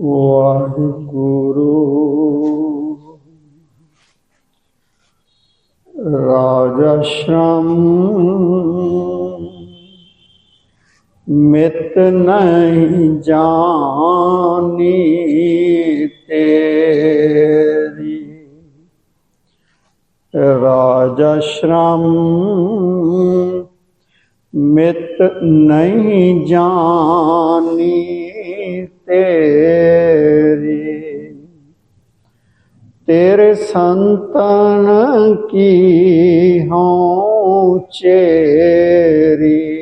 ਵਾਹਿਗੁਰੂ। ਰਾਜਾ ਸ਼ਰਮ ਮਿਤ ਨਹੀਂ ਜਾਣੀ ਤੇਰੀ। ਰਾਜਾ ਸ਼ਰਮ ਮਿਤ ਨਹੀਂ ਜਾਣੀ ਸੰਤਨ ਕੀ ਹਉ ਚੇਰੀ?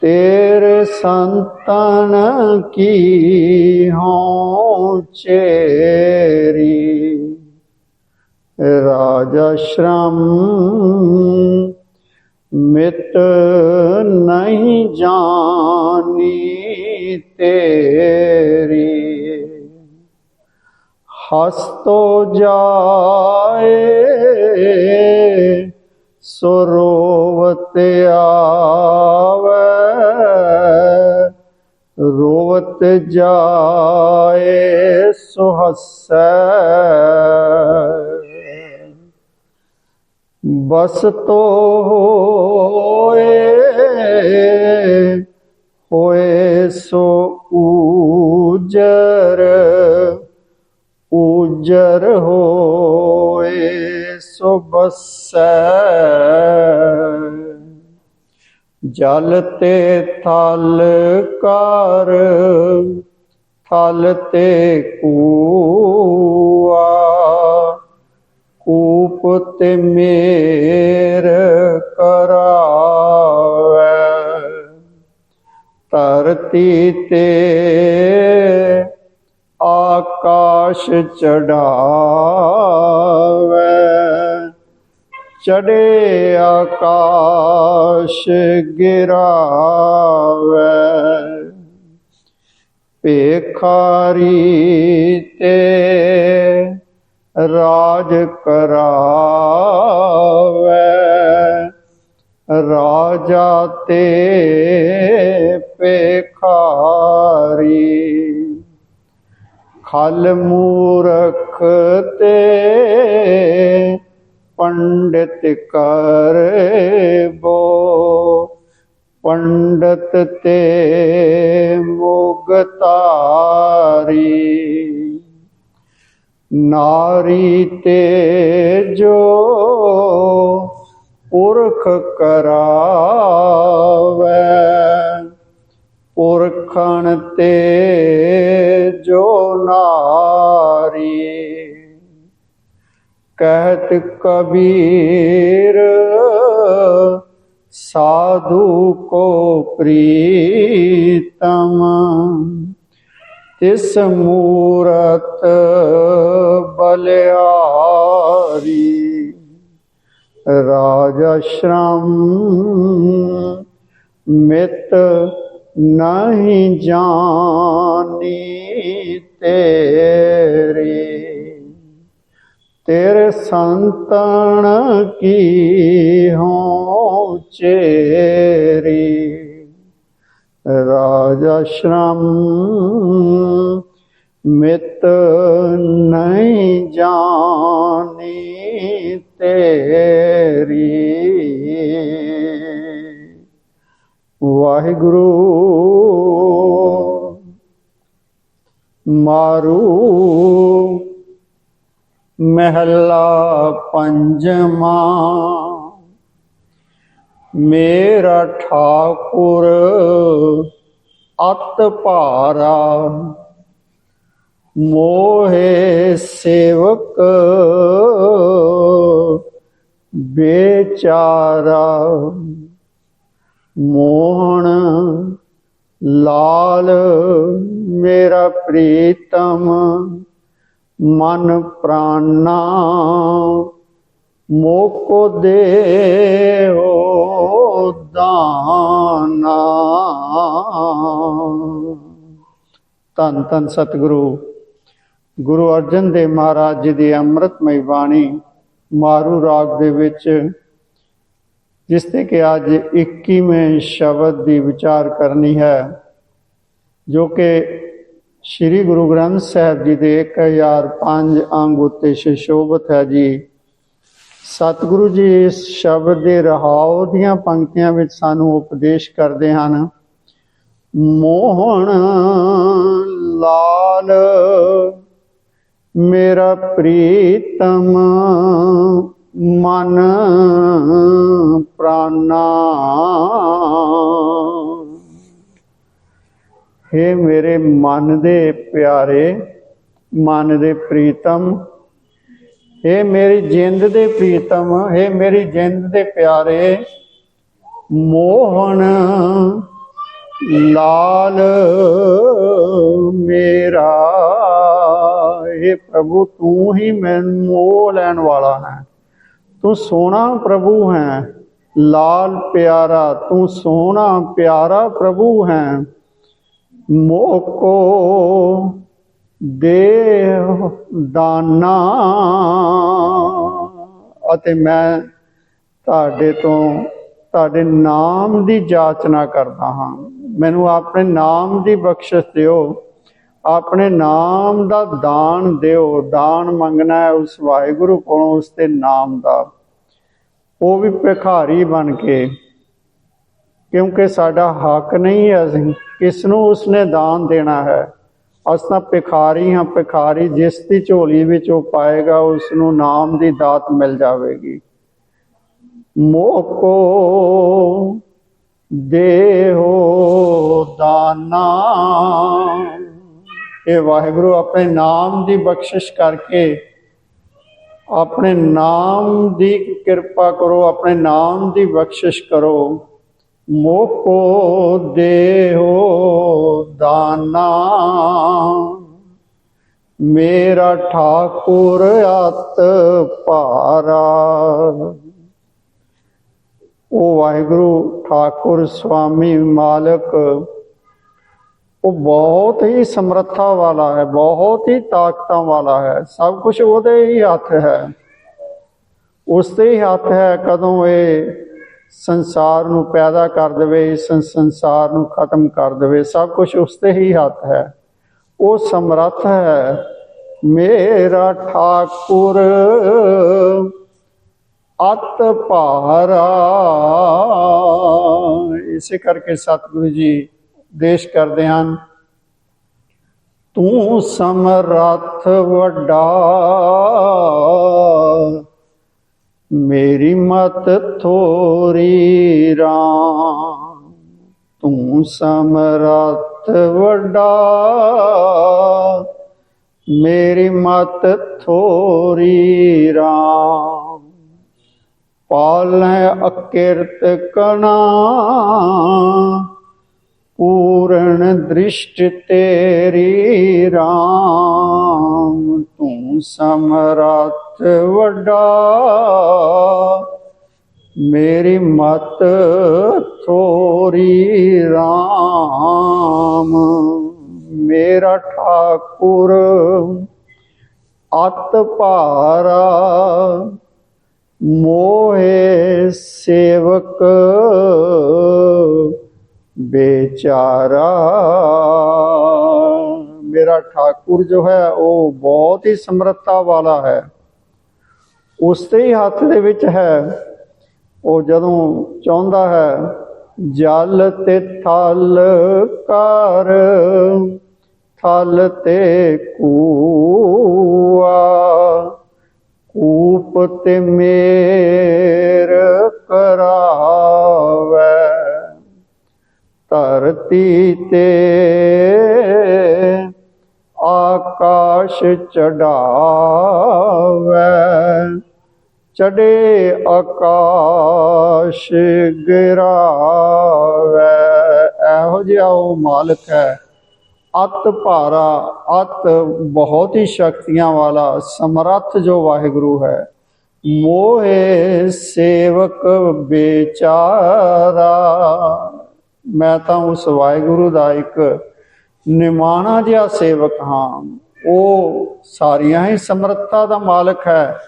ਤੇਰੇ ਸੰਤਨ ਕੀ ਹਉ ਚੇਰੀ? ਰਾਜਾ ਸ਼ਰਮ ਮਿਤ ਨਹੀਂ ਜਾਣੀ ਤੇ ਹਸਤੋ ਜਾਏ ਸਰੋਵਤ ਆਵੇ ਰੋਵਤ ਜਾਏ ਸੋ ਬਸ ਤੋ ਹੋਏ ਹੋਏ ਸੋ ਊਜਰ ਹੋਏ ਸੋ ਬਸੈ। ਜਲ ਤੇ ਥਲ ਕਰ ਥਲ ਤੇ ਕੂਆ। ਕੂਪ ਤੇ ਮੇਰ ਕਰਾਵੇ। ਧਰਤੀ ਤੇ ਆਕਾਸ਼ ਚੜਾਵੇ। ਚੜੇ ਆਕਾਸ਼ ਗਿਰਾਵੇ। ਭੇਖਾਰੀ ਤੇ ਰਾਜ ਕਰਾਵੇ। ਰਾਜਾ ਤੇ ਭੇਖਾਰੀ ਖਲ ਮੂਰਖ ਤੇ ਪੰਡਿਤ ਕਰ ਬੋ, ਪੰਡਤ ਤੇ ਮੁਗਤਾਰੀ। ਨਾਰੀ ਤੇ ਜੋ ਪੁਰਖ ਕਰਾਵੇ, ਪੁਰਖਣ ਤੇ ਜੋ ਨਾਰੀ ਕਹਿਤ ਕਬੀਰ ਸਾਧੂ ਕੋ ਪ੍ਰੀਤਮ ਤਿਸ ਮੂਰਤ ਬਲਿਆਰੀ ਰਾਜਾ ਸ਼ਰਮ ਮਿਤ ਨਹੀਂ ਜਾਣੀ ਤੇਰੀ। ਤੇਰੇ ਸੰਤਨ ਕੀ ਹੋ ਚੇਰੀ? ਰਾਜਾ ਸ਼ਰਮ ਮਿਤ ਨਹੀਂ ਜਾਣੀ ਤੇਰੀ। ਵਾਹਿਗੁਰੂ। ਮਾਰੂ ਮਹਿਲਾ ਪੰਜਵਾ। ਮੇਰਾ ਠਾਕੁਰ ਅਤ ਭਾਰਾ। ਮੋਹੇ ਸੇਵਕ ਬੇਚਾਰਾ। ਮੋਹਣ ਲਾਲ ਮੇਰਾ ਪ੍ਰੀਤਮ, ਮਨ ਪ੍ਰਾਨਾ ਮੋਕੋ ਦੇਓ ਦਾਨਾ। ਧੰਨ ਧੰਨ ਸਤਿਗੁਰੂ, ਗੁਰੂ ਅਰਜਨ ਦੇਵ ਮਹਾਰਾਜ ਜੀ ਦੀ ਅੰਮ੍ਰਿਤਮਈ ਬਾਣੀ ਮਾਰੂ ਰਾਗ ਦੇ ਵਿੱਚ ਜਿਸ ਤੇ ਕਿ ਅੱਜ 21ਵੇਂ ਸ਼ਬਦ ਦੀ ਵਿਚਾਰ ਕਰਨੀ ਹੈ, ਜੋ ਕਿ ਸ੍ਰੀ ਗੁਰੂ ਗ੍ਰੰਥ ਸਾਹਿਬ ਜੀ ਦੇ 1005 ਅੰਗ ਉੱਤੇ ਸ਼ੋਭਤ ਹੈ ਜੀ। ਸਤਿਗੁਰੂ ਜੀ ਇਸ ਸ਼ਬਦ ਦੇ ਰਹਾਉ ਦੀਆਂ ਪੰਕਤੀਆਂ ਵਿੱਚ ਸਾਨੂੰ ਉਪਦੇਸ਼ ਕਰਦੇ ਹਨ ਮੋਹਣ ਲਾਲ, ਮੇਰਾ ਪ੍ਰੀਤਮ ਮਨ हे ਮੇਰੇ ਮਨ ਦੇ ਪਿਆਰੇ ਮਨ ਦੇ ਪ੍ਰੀਤਮ हे ਮੇਰੀ ਜਿੰਦ ਦੇ ਪ੍ਰੀਤਮ हे ਮੇਰੀ ਜਿੰਦ ਦੇ ਪਿਆਰੇ ਮੋਹਣ ਲਾਲ ਮੇਰਾ ਇਹ ਪ੍ਰਭੂ ਤੂੰ ਹੀ ਮੈਨੂੰ ਮੋਹ ਲੈਣ ਵਾਲਾ ਹੈ ਤੂੰ ਸੋਹਣਾ ਪ੍ਰਭੂ ਹੈ ਲਾਲ ਪਿਆਰਾ ਤੂੰ ਸੋਹਣਾ ਪਿਆਰਾ ਪ੍ਰਭੂ ਹੈ ਮੋਹ ਕੋ ਦੇ ਦਾਨਾ। ਅਤੇ ਮੈਂ ਤੁਹਾਡੇ ਤੋਂ, ਤੁਹਾਡੇ ਨਾਮ ਦੀ ਜਾਚਨਾ ਕਰਦਾ ਹਾਂ। ਮੈਨੂੰ ਆਪਣੇ ਨਾਮ ਦੀ ਬਖਸ਼ਿਸ਼ ਦਿਓ। ਆਪਣੇ ਨਾਮ ਦਾ ਦਾਨ ਦਿਓ। ਦਾਨ ਮੰਗਣਾ ਹੈ ਉਸ ਵਾਹਿਗੁਰੂ ਕੋਲੋਂ, ਉਸ ਦੇ ਨਾਮ ਦਾ। ਉਹ ਵੀ ਭਿਖਾਰੀ ਬਣ ਕੇ। ਕਿਉਂਕਿ ਸਾਡਾ ਹੱਕ ਨਹੀਂ ਹੈ ਅਸੀਂ ਕਿਸ ਨੂੰ ਉਸਨੇ ਦਾਨ ਦੇਣਾ ਹੈ? ਅਸਾਂ ਤਾਂ ਭਿਖਾਰੀ ਹਾਂ, ਭਿਖਾਰੀ ਜਿਸ ਦੀ ਝੋਲੀ ਵਿੱਚ ਉਹ ਪਾਏਗਾ ਉਸ ਨੂੰ ਨਾਮ ਦੀ ਦਾਤ ਮਿਲ ਜਾਵੇਗੀ। ਮੋਹ ਕੋ ਦੇਹੋ ਦਾਨਾ। ਇਹ ਵਾਹਿਗੁਰੂ ਆਪਣੇ ਨਾਮ ਦੀ ਬਖਸ਼ਿਸ਼ ਕਰਕੇ ਆਪਣੇ ਨਾਮ ਦੀ ਕਿਰਪਾ ਕਰੋ, ਆਪਣੇ ਨਾਮ ਦੀ ਬਖਸ਼ਿਸ਼ ਕਰੋ। ਮੋਹ ਦੇਹੋ ਦਾਨਾ। ਮੇਰਾ ਠਾਕੁਰ ਅਤ ਭਾਰਾ। ਉਹ ਵਾਹਿਗੁਰੂ ਠਾਕੁਰ ਸੁਆਮੀ ਮਾਲਕ, ਉਹ ਬਹੁਤ ਹੀ ਸਮਰੱਥਾ ਵਾਲਾ ਹੈ, ਬਹੁਤ ਹੀ ਤਾਕਤਾਂ ਵਾਲਾ ਹੈ। ਸਭ ਕੁਝ ਉਹਦੇ ਹੀ ਹੱਥ ਹੈ। ਉਸ ਦੇ ਹੀ ਹੱਥ ਹੈ ਕਦੋਂ ਇਹ ਸੰਸਾਰ ਨੂੰ ਪੈਦਾ ਕਰ ਦੇਵੇ ਸੰਸਾਰ ਨੂੰ ਖਤਮ ਕਰ ਦੇਵੇ। ਸਭ ਕੁਝ ਉਸ ਦੇ ਹੀ ਹੱਥ ਹੈ। ਉਹ ਸਮਰੱਥ ਹੈ। ਮੇਰਾ ਠਾਕੁਰ, ਅਤ ਭਾਰਾ। ਇਸੇ ਕਰਕੇ ਸਤਿਗੁਰੂ ਜੀ ਦੇਸ਼ ਕਰਦੇ ਹਨ, ਤੂੰ ਸਮਰੱਥ ਵੱਡਾ। ਮੇਰੀ ਮਤ ਥੋਰੀ ਰਾਮ। ਤੂੰ ਸਮਰੱਥ ਵੱਡਾ। ਮੇਰੀ ਮਤ ਥੋਰੀ ਰਾਮ। ਪਾਲੈ ਅਕਿਰਤ ਕਣਾ। ਪੂਰਨ ਦ੍ਰਿਸ਼ਟ ਤੇਰੀ ਰਾਮ, ਤੂੰ ਸਮਰੱਥ ਵੱਡਾ। ਮੇਰੀ ਮਤ ਥੋਰੀ ਰਾਮ, ਮੇਰਾ ਠਾਕੁਰ ਅਤ ਭਾਰਾ। ਮੋਹੇ ਸੇਵਕ ਬੇਚਾਰਾ। ਮੇਰਾ ਠਾਕੁਰ ਜੋ ਹੈ, ਉਹ ਬਹੁਤ ਹੀ ਸਮਰੱਥਾ ਵਾਲਾ ਹੈ। ਉਸ ਦੇ ਹੀ ਹੱਥ ਦੇ ਵਿੱਚ ਹੈ। ਉਹ ਜਦੋਂ ਚਾਹੁੰਦਾ ਹੈ, ਜਲ ਤੇ ਥਲ ਕਰ ਥਲ ਤੇ ਕੂਆ, ਕੂਪ ਤੇ ਮੇਰ ਕਰਾਵੇ ਧਰਤੀ ਤੇ ਆਕਾਸ਼ ਚੜਾਵੇ। ਚੜੇ ਆਕਾਸ਼ ਗਿਰਾਵੇ। ਇਹੋ ਜਿਹਾ ਉਹ ਮਾਲਕ ਹੈ। ਅਤ ਭਾਰਾ, ਅਤ ਬਹੁਤ ਹੀ ਸ਼ਕਤੀਆਂ ਵਾਲਾ, ਸਮਰੱਥ ਜੋ ਵਾਹਿਗੁਰੂ ਹੈ। ਮੋਹੇ ਸੇਵਕ ਬੇਚਾਰਾ। ਮੈਂ ਤਾਂ ਉਸ ਵਾਹਿਗੁਰੂ ਦਾ ਇੱਕ ਨਿਮਾਣਾ ਜਿਹਾ ਸੇਵਕ ਹਾਂ। ਉਹ ਸਾਰੀਆਂ ਹੀ ਸਮਰੱਥਾ ਦਾ ਮਾਲਕ ਹੈ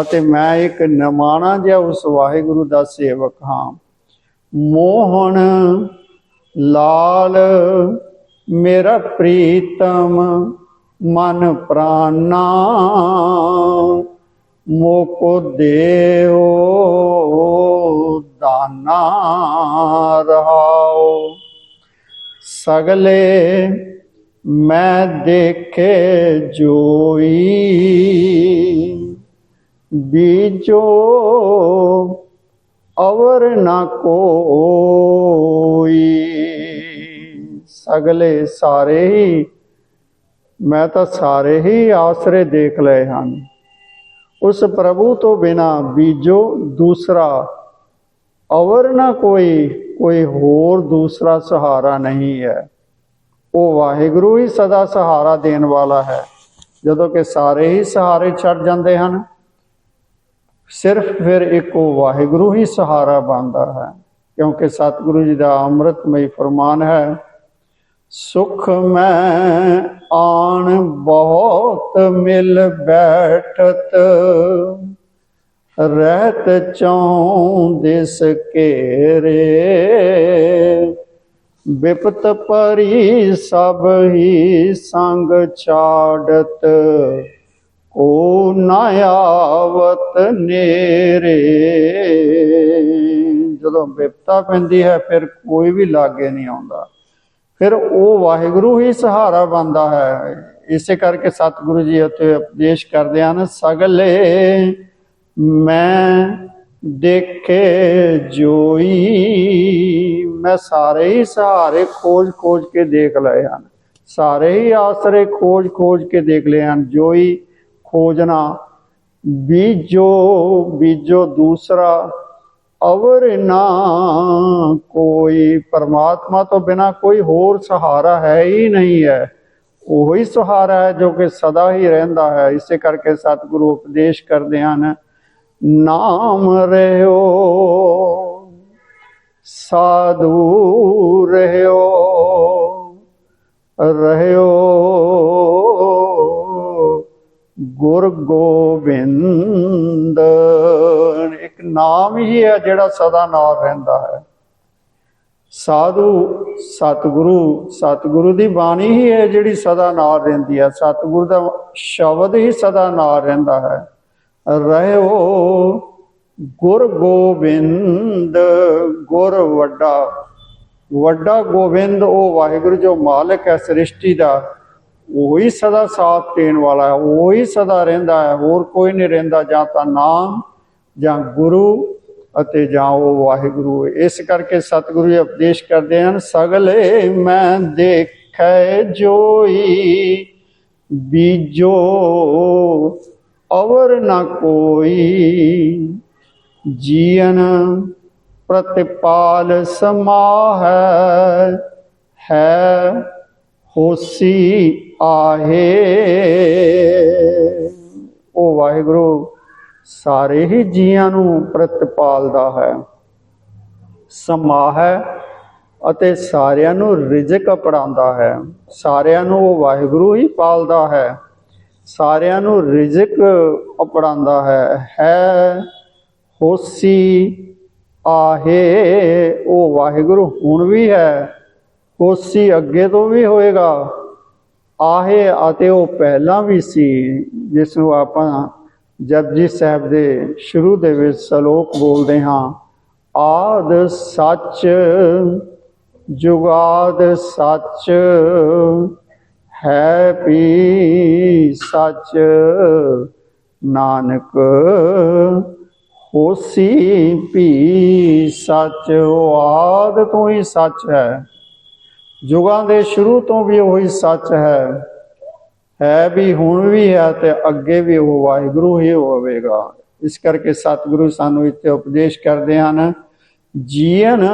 ਅਤੇ ਮੈਂ ਇੱਕ ਨਿਮਾਣਾ ਜਿਹਾ ਉਸ ਵਾਹਿਗੁਰੂ ਦਾ ਸੇਵਕ ਹਾਂ। ਮੋਹਣ ਲਾਲ, ਮੇਰਾ ਪ੍ਰੀਤਮ ਮਨ ਪ੍ਰਾਨਾ, ਮੋਕੋ ਦੇਓ ਦਾਨਾ ਰਹਾਓ ਸਗਲੇ ਮੈਂ ਦੇਖੇ ਜੋਈ। ਬੀਜੋ ਅਵਰ ਨਾ ਕੋਈ। ਸਗਲੇ ਸਾਰੇ ਹੀ, ਮੈਂ ਤਾਂ ਸਾਰੇ ਹੀ ਆਸਰੇ ਦੇਖ ਲਏ ਹਨ। ਉਸ ਪ੍ਰਭੂ ਤੋਂ ਬਿਨਾ ਬੀਜੋ ਦੂਸਰਾ ਅਵਰ ਨਾ ਕੋਈ। ਕੋਈ ਹੋਰ ਦੂਸਰਾ ਸਹਾਰਾ ਨਹੀਂ ਹੈ। ਉਹ ਵਾਹਿਗੁਰੂ ਹੀ ਸਦਾ ਸਹਾਰਾ ਦੇਣ ਵਾਲਾ ਹੈ। ਜਦੋਂ ਕਿ ਸਾਰੇ ਹੀ ਸਹਾਰੇ ਛੱਡ ਜਾਂਦੇ ਹਨ, ਸਿਰਫ ਫਿਰ ਇੱਕ ਉਹ ਵਾਹਿਗੁਰੂ ਹੀ ਸਹਾਰਾ ਬਣਦਾ ਹੈ, ਕਿਉਂਕਿ ਸਤਿਗੁਰੂ ਜੀ ਦਾ ਅੰਮ੍ਰਿਤਮਈ ਫਰਮਾਨ ਹੈ, ਸੁਖ ਮੈਂ ਆਣ ਬਹੁਤ ਮਿਲ ਬੈਠਤ। ਰਹਿਤ ਚੋਂ ਦਿਸ ਘੇਰੇ। ਵਿਪਤ ਪਰੀ ਸਭ ਹੀ ਸੰਗ ਛਾੜਤ, ਕੋ ਨਾ ਆਵਤ ਨੇਰੇ। ਜਦੋਂ ਬਿਪਤਾ ਪੈਂਦੀ ਹੈ, ਫਿਰ ਕੋਈ ਵੀ ਲਾਗੇ ਨਹੀਂ ਆਉਂਦਾ। ਫਿਰ ਉਹ ਵਾਹਿਗੁਰੂ ਹੀ ਸਹਾਰਾ ਬਣਦਾ ਹੈ। ਇਸੇ ਕਰਕੇ ਸਤਿਗੁਰੂ ਜੀ ਉੱਤੇ ਉਪਦੇਸ਼ ਕਰਦੇ ਹਨ, ਸਗਲੇ ਮੈਂ ਦੇਖੇ ਜੋਈ, ਮੈਂ ਸਾਰੇ ਹੀ ਸਹਾਰੇ ਖੋਜ ਖੋਜ ਕੇ ਦੇਖ ਲਏ ਹਨ। ਸਾਰੇ ਹੀ ਆਸਰੇ ਖੋਜ ਖੋਜ ਕੇ ਦੇਖ ਲਏ ਹਨ। ਜੋਈ ਖੋਜਣਾ, ਬੀਜੋ ਬੀਜੋ ਦੂਸਰਾ, ਅਵਰ ਨਾ ਕੋਈ। ਪਰਮਾਤਮਾ ਤੋਂ ਬਿਨਾ ਕੋਈ ਹੋਰ ਸਹਾਰਾ ਹੈ ਹੀ ਨਹੀਂ ਹੈ। ਉਹੀ ਸਹਾਰਾ ਹੈ ਜੋ ਕਿ ਸਦਾ ਹੀ ਰਹਿੰਦਾ ਹੈ। ਇਸੇ ਕਰਕੇ ਸਤਿਗੁਰੂ ਉਪਦੇਸ਼ ਕਰਦੇ ਹਨ ਨਾਮ ਰਹਿਓ, ਸਾਧੂ ਰਹਿਓ ਰਹਿਓ। ਗੁਰ ਗੋਬਿੰਦ, ਇੱਕ ਨਾਮ ਹੀ ਹੈ ਜਿਹੜਾ ਸਦਾ ਨਾਲ ਰਹਿੰਦਾ ਹੈ। ਸਾਧੂ, ਸਤਿਗੁਰੂ ਸਤਿਗੁਰੂ ਦੀ ਬਾਣੀ ਹੀ ਹੈ ਜਿਹੜੀ ਸਦਾ ਨਾਲ ਰਹਿੰਦੀ ਹੈ। ਸਤਿਗੁਰੂ ਦਾ ਸ਼ਬਦ ਹੀ ਸਦਾ ਨਾਲ ਰਹਿੰਦਾ ਹੈ। ਰਹਿਓ ਗੁਰ ਗੋਬਿੰਦ, ਗੁਰ ਵੱਡਾ। ਵੱਡਾ ਗੋਬਿੰਦ, ਉਹ ਵਾਹਿਗੁਰੂ ਜੋ ਮਾਲਕ ਹੈ, ਸ੍ਰਿਸ਼ਟੀ ਦਾ, ਉਹੀ ਸਦਾ ਸਾਥ ਦੇਣ ਵਾਲਾ ਹੈ, ਉਹੀ ਸਦਾ ਰਹਿੰਦਾ ਹੈ, ਹੋਰ ਕੋਈ ਨਹੀਂ ਰਹਿੰਦਾ, ਜਾਂ ਤਾਂ ਨਾਮ, ਜਾਂ ਗੁਰੂ ਅਤੇ ਜਾਂ ਉਹ ਵਾਹਿਗੁਰੂ। ਇਸ ਕਰਕੇ ਸਤਿਗੁਰੂ ਜੀ ਉਪਦੇਸ਼ ਕਰਦੇ ਹਨ, ਸਗਲੇ ਮੈਂ ਦੇਖੈ ਜੋਈ, ਬੀਜੋ ਅਵਰ ਨਾ ਕੋਈ। ਜੀਵਨ ਪ੍ਰਤਿਪਾਲ ਸਮਾਹੈ, ਹੈ ਹੋਸੀ ਆਹੇ। ਉਹ ਵਾਹਿਗੁਰੂ, ਸਾਰੇ ਹੀ ਜੀਆਂ ਨੂੰ ਪ੍ਰਤਿਪਾਲਦਾ ਹੈ। ਸਮਾਹ ਹੈ ਅਤੇ ਸਾਰਿਆਂ ਨੂੰ ਰਿਜ਼ਕ ਪੜਾਉਂਦਾ ਹੈ। ਸਾਰਿਆਂ ਨੂੰ ਉਹ ਵਾਹਿਗੁਰੂ ਹੀ ਪਾਲਦਾ ਹੈ। ਸਾਰਿਆਂ ਨੂੰ ਰਿਜ਼ਕ ਪੜਾਉਂਦਾ ਹੈ। ਹੈ ਹੋਸੀ ਆਹੇ, ਉਹ ਵਾਹਿਗੁਰੂ ਹੁਣ ਵੀ ਹੈ। ਹੋਸੀ ਅੱਗੇ ਤੋਂ ਵੀ ਹੋਏਗਾ। ਆਹੇ ਅਤੇ ਉਹ ਪਹਿਲਾਂ ਵੀ ਸੀ, ਜਿਸ ਨੂੰ ਆਪਾਂ ਜਪਜੀ ਸਾਹਿਬ ਦੇ ਸ਼ੁਰੂ ਦੇ ਵਿੱਚ ਸ਼ਲੋਕ ਬੋਲਦੇ ਹਾਂ। ਆਦ ਸੱਚ, ਜੁਗਾਦ ਸੱਚ ਹੈ ਪੀ ਸੱਚ ਨਾਨਕ, ਹੋਸੀ ਪੀ ਸੱਚ, ਉਹ ਆਦ ਤੋਂ ਹੀ ਸੱਚ ਹੈ। ਜੁਗਾਂ ਦੇ ਸ਼ੁਰੂ ਤੋਂ ਵੀ ਉਹੀ ਸੱਚ ਹੈ। ਹੈ ਵੀ ਹੁਣ ਵੀ ਹੈ ਤੇ ਅੱਗੇ ਵੀ ਉਹ ਵਾਹਿਗੁਰੂ ਹੀ ਹੋਵੇਗਾ। ਇਸ ਕਰਕੇ ਸਤਿਗੁਰੂ ਸਾਨੂੰ ਇੱਥੇ ਉਪਦੇਸ਼ ਕਰਦੇ ਹਨ, ਜੀਵਨ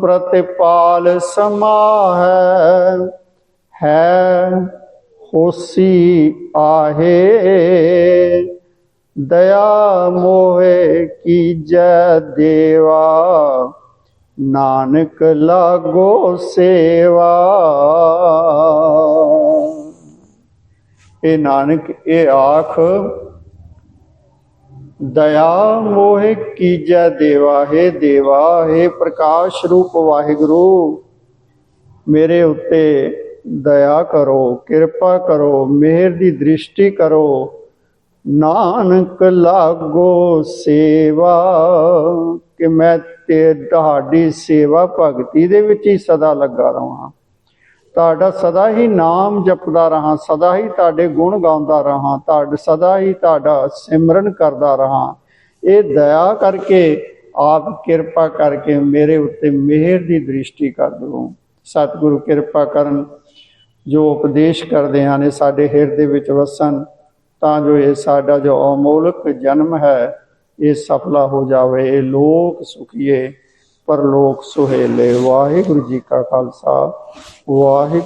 ਪ੍ਰਤਿਪਾਲ ਸਮਾਹੈ। ਹੈ ਹੋਸੀ ਆਹੇ। ਦਇਆ ਮੋਹਿ ਕੀਜੈ ਦੇਵਾ। ਨਾਨਕ ਲਾਗੋ ਸੇਵਾ। ਇਹ ਨਾਨਕ, ਇਹ ਆਖ, ਦਇਆ ਮੋਹਿ ਕੀਜੈ ਦੇਵਾ। ਹੈ ਦੇਵਾ, ਹੈ ਪ੍ਰਕਾਸ਼ ਰੂਪ ਵਾਹਿਗੁਰੂ, ਮੇਰੇ ਉੱਤੇ ਦਇਆ ਕਰੋ, ਕਿਰਪਾ ਕਰੋ, ਮਿਹਰ ਦੀ ਦ੍ਰਿਸ਼ਟੀ ਕਰੋ। ਨਾਨਕ ਲਾਗੋ ਸੇਵਾ, ਕਿ ਮੈਂ ਤੇ ਤੁਹਾਡੀ ਸੇਵਾ ਭਗਤੀ ਦੇ ਵਿੱਚ ਹੀ ਸਦਾ ਲੱਗਾ ਰਹਾਂ ਤੁਹਾਡਾ ਸਦਾ ਹੀ ਨਾਮ ਜਪਦਾ ਰਹਾ, ਸਦਾ ਹੀ ਤੁਹਾਡੇ ਗੁਣ ਗਾਉਂਦਾ ਰਹਾ, ਤੁਹਾਡਾ ਸਦਾ ਹੀ ਤੁਹਾਡਾ ਸਿਮਰਨ ਕਰਦਾ ਰਹਾ। ਇਹ ਦਇਆ ਕਰਕੇ, ਆਪ ਕਿਰਪਾ ਕਰਕੇ ਮੇਰੇ ਉੱਤੇ ਮਿਹਰ ਦੀ ਦ੍ਰਿਸ਼ਟੀ ਕਰ ਦਿਓ। ਸਤਿਗੁਰੂ ਕਿਰਪਾ ਕਰਨ। ਜੋ ਉਪਦੇਸ਼ ਕਰਦੇ ਹਨ, ਇਹ ਸਾਡੇ ਹਿਰਦੇ ਵਿੱਚ ਵਸਣ, ਤਾਂ ਜੋ ਇਹ ਸਾਡਾ ਜੋ ਅਮੋਲਕ ਜਨਮ ਹੈ, ਇਹ ਸਫਲਾ ਹੋ ਜਾਵੇ, ਇਹ ਲੋਕ ਸੁਖੀਏ, ਪਰਲੋਕ ਸੁਹੇਲੇ। ਵਾਹਿਗੁਰੂ ਜੀ ਕਾ ਖਾਲਸਾ, ਵਾਹਿਗੁਰੂ